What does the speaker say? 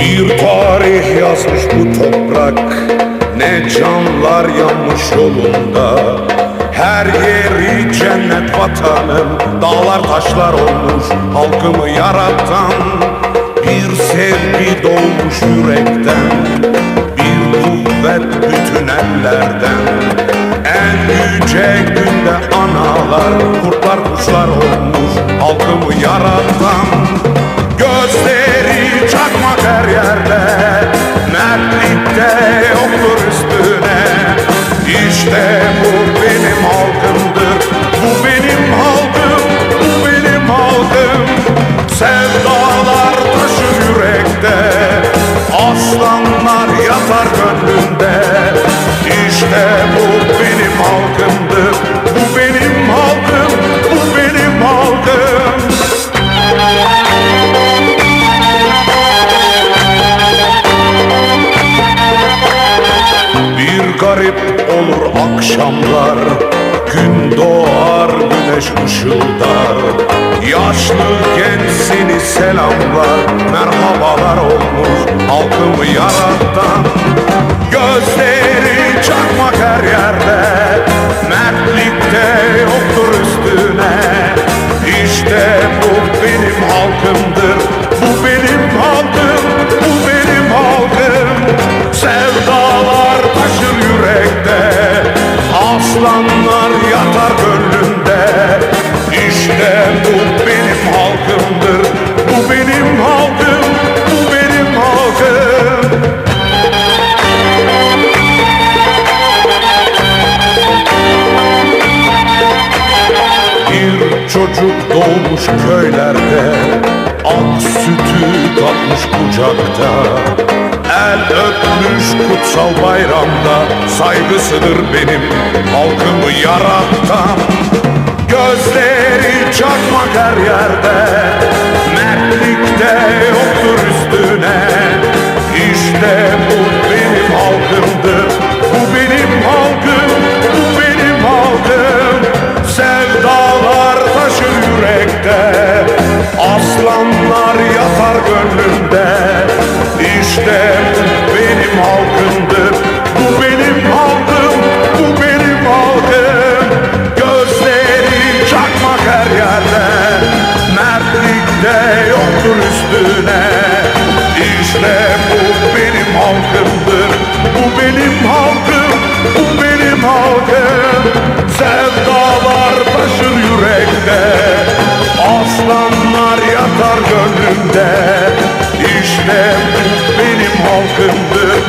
Bir tarih yazmış bu toprak Ne canlar yanmış yolunda. Her yeri cennet vatanım Dağlar taşlar olmuş halkımı yaratan. Bir sevgi dolmuş yürekten Bir kuvvet bütün ellerden. En yüce günde ana analar Kurtlar kuşlar olmuş halkımı yaratan. Gözleri çakmak her yerde Mertlikte yoktur üstüne. İşte bu benim halkımdır Bu benim halkım, bu benim halkım. Sevdalar taşır yürekte Aslanlar yatar gönlünde garip olur akşamlar. Gün doğar güneş ışıldar. Yaşlı genç seni selamlar. Merhabalar olmuş halkımı yaratan. Gözleri çakmak her yerde. Mertlikte yoktur üstüne. İşte bu benim halkımdır çocuk doğmuş köylerde Ak sütü tatmış kucakta. El öpmüş kutsal bayramda Saygısıdır benim halkımı yaratan Gözleri çakmak her yerde Mertlikte yoktur üstüne. İşte bu benim halkımdır Bu benim halkım, üstüne İşte bu benim halkımdır. Bu benim halkım, bu benim halkım. Sevdalar taşır yürekte. Aslanlar yatar gönlümde. İşte bu benim halkımdır